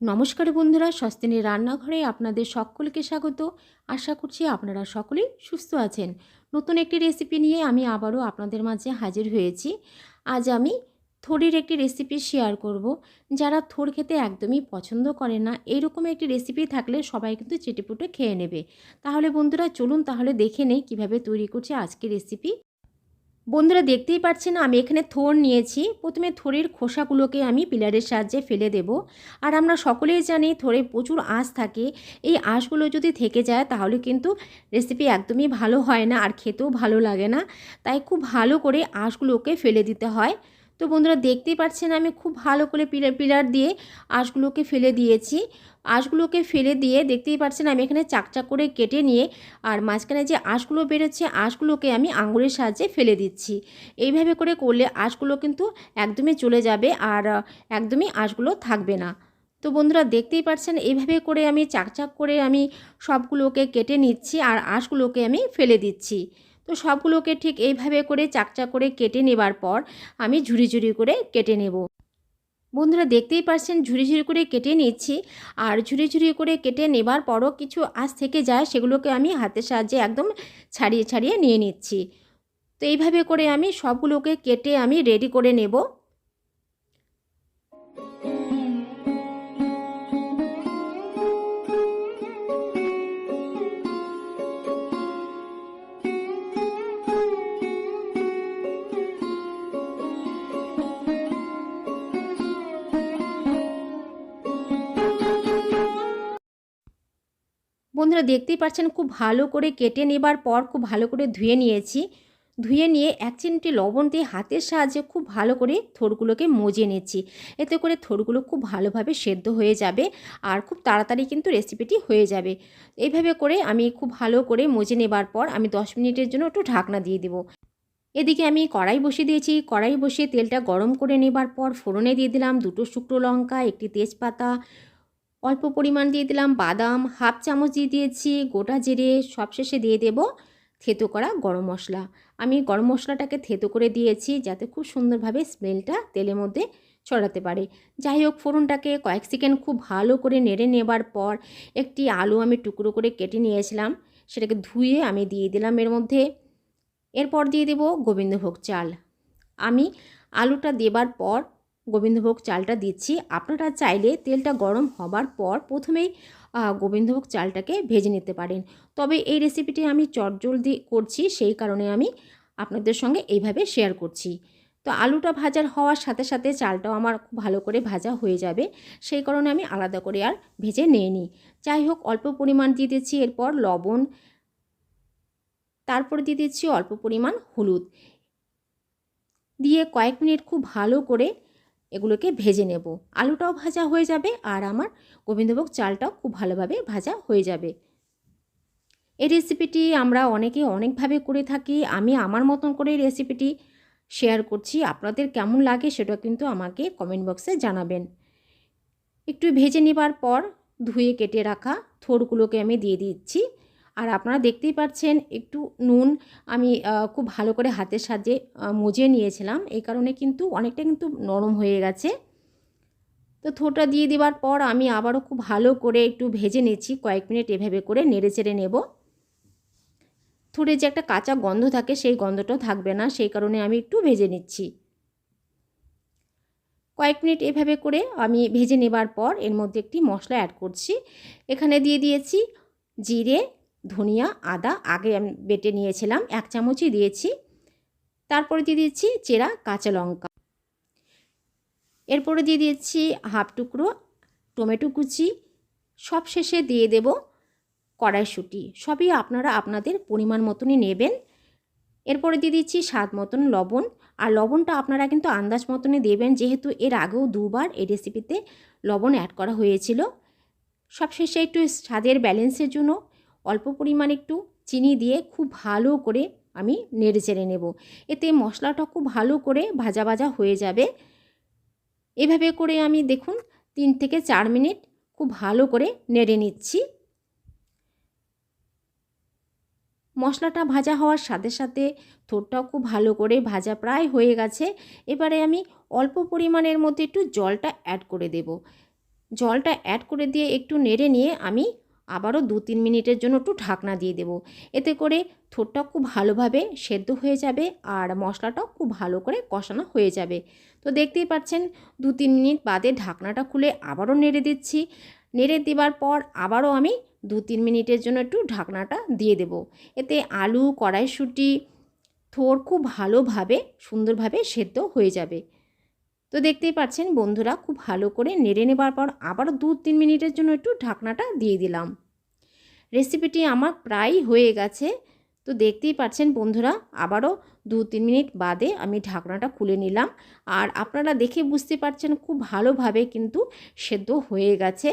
নমস্কার বন্ধুরা সস্তিনীর রান্নাঘরে আপনাদের সকলকে স্বাগত। আশা করছি আপনারা সকলেই সুস্থ আছেন। নতুন একটি রেসিপি নিয়ে আমি আবারও আপনাদের মাঝে হাজির হয়েছি। আজ আমি থোড়ের একটি রেসিপি শেয়ার করব। যারা থোর খেতে একদমই পছন্দ করে না এইরকম একটি রেসিপি থাকলে সবাই কিন্তু চেটেপুটে খেয়ে নেবে। তাহলে বন্ধুরা, চলুন তাহলে দেখে নেই কীভাবে তৈরি করছে আজকের রেসিপি বন্ধুরা দেখতেই পাচ্ছেন, আমি এখানে থোর নিয়েছি। প্রথমে থোরের খোসাগুলোকে আমি পিলারের সাহায্যে ফেলে দেব। আর আমরা সকলেই জানি থোরে প্রচুর আঁশ থাকে। এই আঁশগুলো যদি থেকে যায়, তাহলে কিন্তু রেসিপি একদমই ভালো হয় না, আর খেতেও ভালো লাগে না। তাই খুব ভালো করে আঁশগুলোকে ফেলে দিতে হয়। তো বন্ধুরা দেখতেই পাচ্ছেন আমি খুব ভালো করে পিলার পিলার দিয়ে আঁশগুলোকে ফেলে দিয়েছি। আঁশগুলোকে ফেলে দিয়ে দেখতেই পাচ্ছেন আমি এখানে চাকচাক করে কেটে নিয়ে আর মাঝখানে যে আঁশগুলো বেরোচ্ছে, আঁশগুলোকে আমি আঙুলের সাহায্যে ফেলে দিচ্ছি। এইভাবে করে করলে আঁশগুলো কিন্তু একদমই চলে যাবে আর একদমই আঁশগুলো থাকবে না। তো বন্ধুরা দেখতেই পাচ্ছেন এইভাবে করে আমি চাকচাক করে আমি সবগুলোকে কেটে নিচ্ছি আর আঁশগুলোকে আমি ফেলে দিচ্ছি। তো সবগুলোকে ঠিক এইভাবে করে চাকচা করে কেটে নেবার পর আমি ঝুড়ি ঝুড়ি করে কেটে নেব। বন্ধুরা দেখতেই পারছেন ঝুড়ি ঝুড়ি করে কেটে নিচ্ছি আর ঝুড়ি ঝুড়ি করে কেটে নেবার পরও কিছু আজ থেকে যায় সেগুলোকে আমি হাতের সাহায্যে একদম ছাড়িয়ে ছাড়িয়ে নিয়ে নিচ্ছি। তো এইভাবে করে আমি সবগুলোকে কেটে আমি রেডি করে নেব। বন্ধুরা দেখতেই পাচ্ছেন খুব ভালো করে কেটে নেবার পর খুব ভালো করে ধুয়ে নিয়েছি। ধুয়ে নিয়ে এক চিমটি লবণ দিয়ে হাতের সাহায্যে খুব ভালো করে থোড়গুলোকে মজে নিচ্ছি। এতে করে থোড়গুলো খুব ভালোভাবে সেদ্ধ হয়ে যাবে আর খুব তাড়াতাড়ি কিন্তু রেসিপিটি হয়ে যাবে। এইভাবে করে আমি খুব ভালো করে মজে নেবার পর আমি দশ মিনিটের জন্য একটু ঢাকনা দিয়ে দেবো। এদিকে আমি কড়াই বসিয়ে দিয়েছি। কড়াই বসিয়ে তেলটা গরম করে নেবার পর ফোড়নে দিয়ে দিলাম দুটো শুকনো লঙ্কা, একটি তেজপাতা অল্প পরিমাণ দিয়ে দিলাম বাদাম, হাফ চামচ দিয়ে দিয়েছি গোটা জিরে, সবশেষে দিয়ে দেব থেতো করা গরম মশলা। আমি গরম মশলাটাকে থেতো করে দিয়েছি যাতে খুব সুন্দরভাবে স্মেলটা তেলের মধ্যে ছড়াতে পারে। যাই হোক, ফোড়নটাকে কয়েক সেকেন্ড খুব ভালো করে নেড়ে নেবার পর একটি আলু আমি টুকরো করে কেটে নিয়েছিলাম, সেটাকে ধুয়ে আমি দিয়ে দিলাম এর মধ্যে। এরপর দিয়ে দেব গোবিন্দভোগ চাল। আমি আলুটা দেবার পর গোবিন্দভোগ চালটা দিচ্ছি। আপনারা চাইলে তেলটা গরম হবার পর প্রথমেই গোবিন্দভোগ চালটাকে ভেজে নিতে পারেন। তবে এই রেসিপিটি আমি চটজলদি করছি, সেই কারণে আমি আপনাদের সঙ্গে এইভাবে শেয়ার করছি। তো আলুটা ভাজার হওয়ার সাথে সাথে চালটাও আমার খুব ভালো করে ভাজা হয়ে যাবে। সেই কারণে আমি আলাদা করে আর ভেজে নিয়ে নিই যাই হোক, অল্প পরিমাণ দিয়ে দিচ্ছি এরপর লবণ। তারপর দিয়ে দিচ্ছি অল্প পরিমাণ হলুদ। দিয়ে কয়েক মিনিট খুব ভালো করে এগুলোকে ভেজে নেব। আলুটাও ভাজা হয়ে যাবে আর আমার গোবিন্দভোগ চালটাও খুব ভালোভাবে ভাজা হয়ে যাবে। এই রেসিপিটি আমরা অনেকে অনেকভাবে করে থাকি। আমি আমার মতন করে রেসিপিটি শেয়ার করছি। আপনাদের কেমন লাগে সেটা কিন্তু আমাকে কমেন্ট বক্সে জানাবেন। একটু ভেজে নেবার পর ধুয়ে কেটে রাখা থোরগুলোকে আমি দিয়ে দিচ্ছি। আর আপনারা দেখতেই পাচ্ছেন একটু নুন আমি খুব ভালো করে হাতের সাহায্যে মুজে নিয়েছিলাম। এই কারণে কিন্তু অনেকটা কিন্তু নরম হয়ে গেছে। তো থোটা দিয়ে দেওয়ার পর আমি আবারও খুব ভালো করে একটু ভেজে নিচ্ছি। কয়েক মিনিট এভাবে করে নেড়ে চেড়ে নেব। থোড়ে যে একটা কাঁচা গন্ধ থাকে সেই গন্ধটাও থাকবে না, সেই কারণে আমি একটু ভেজে নিচ্ছি। কয়েক মিনিট এভাবে করে আমি ভেজে নেবার পর এর মধ্যে একটি মশলা অ্যাড করছি। এখানে দিয়ে দিয়েছি জিরে ধনিয়া, আদা আগে আমি বেটে নিয়েছিলাম, এক চামচই দিয়েছি। তারপরে দিয়ে দিচ্ছি চেরা কাঁচা লঙ্কা। এরপরে দিয়ে দিচ্ছি হাফ টুকরো টমেটো কুচি। সব শেষে দিয়ে দেব কড়াইশুঁটি। সবই আপনারা আপনাদের পরিমাণ মতনই নেবেন। এরপরে দিয়ে দিচ্ছি স্বাদ মতন লবণ। আর লবণটা আপনারা কিন্তু আন্দাজ মতনই দেবেন, যেহেতু এর আগেও দুবার এই রেসিপিতে লবণ অ্যাড করা হয়েছিল। সবশেষে একটু স্বাদের ব্যালেন্সের জন্য অল্প পরিমাণ একটু চিনি দিয়ে খুব ভালো করে আমি নেড়ে চেড়ে নেব। এতে মশলাটা খুব ভালো করে ভাজা ভাজা হয়ে যাবে। এভাবে করে আমি দেখুন তিন থেকে চার মিনিট খুব ভালো করে নেড়ে নিচ্ছি। মশলাটা ভাজা হওয়ার সাথে সাথে থোরটাও খুব ভালো করে ভাজা প্রায় হয়ে গেছে। এবারে আমি অল্প পরিমাণের মধ্যে একটু জলটা অ্যাড করে দেব। জলটা অ্যাড করে দিয়ে একটু নেড়ে নিয়ে আমি আবারও দু তিন মিনিটের জন্য একটু ঢাকনা দিয়ে দেবো। এতে করে থোরটা খুব ভালোভাবে সেদ্ধ হয়ে যাবে আর মশলাটাও খুব ভালো করে কষানো হয়ে যাবে। তো দেখতেই পাচ্ছেন, দু তিন মিনিট বাদে ঢাকনাটা খুলে আবারও নেড়ে দিচ্ছি। নেড়ে দেওয়ার পর আবারও আমি দু তিন মিনিটের জন্য একটু ঢাকনাটা দিয়ে দেব। এতে আলু, কড়াইশুঁটি, থোর খুব ভালোভাবে, সুন্দরভাবে সেদ্ধ হয়ে যাবে। তো দেখতেই পাচ্ছেন বন্ধুরা, খুব ভালো করে নেড়ে নেবার পর আবারও দু তিন মিনিটের জন্য একটু ঢাকনাটা দিয়ে দিলাম। রেসিপিটি আমার প্রায় হয়ে গেছে। তো দেখতেই পাচ্ছেন বন্ধুরা, আবারও দু তিন মিনিট বাদে আমি ঢাকনাটা খুলে নিলাম। আর আপনারা দেখে বুঝতে পারছেন খুব ভালোভাবে কিন্তু সেদ্ধ হয়ে গেছে।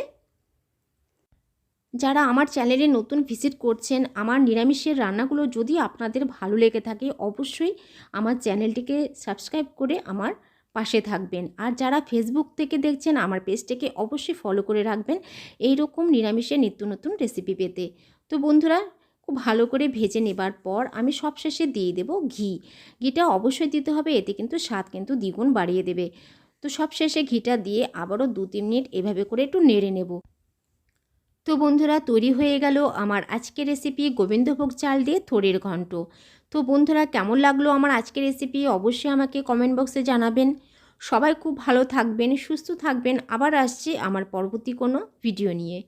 যারা আমার চ্যানেলে নতুন ভিজিট করছেন, আমার নিরামিষের রান্নাগুলো যদি আপনাদের ভালো লেগে থাকে, অবশ্যই আমার চ্যানেলটিকে সাবস্ক্রাইব করে আমার পাশে থাকবেন। আর যারা ফেসবুক থেকে দেখছেন, আমার পেজটাকে অবশ্যই ফলো করে রাখবেন। এই রকম নিরামিষের নিত্য নতুন রেসিপি পেতে। তো বন্ধুরা, খুব ভালো করে ভেজে নেবার পর আমি সবশেষে দিয়ে দেব ঘি। ঘিটা অবশ্যই দিতে হবে, এতে কিন্তু স্বাদ কিন্তু দ্বিগুণ বাড়িয়ে দেবে। তো সবশেষে ঘিটা দিয়ে আবারও দু তিন মিনিট এভাবে করে একটু নেড়ে নেব। তো বন্ধুরা, তৈরি হয়ে গেল আমার আজকের রেসিপি গোবিন্দভোগ চাল দিয়ে থোড়ের ঘন্ট। তো বন্ধুরা, কেমন লাগল আমার আজকের রেসিপি অবশ্যই আমাকে কমেন্ট বক্সে জানাবেন। সবাই খুব ভালো থাকবেন, সুস্থ থাকবেন। আবার আসছে আমার পরবর্তী কোনো ভিডিও নিয়ে।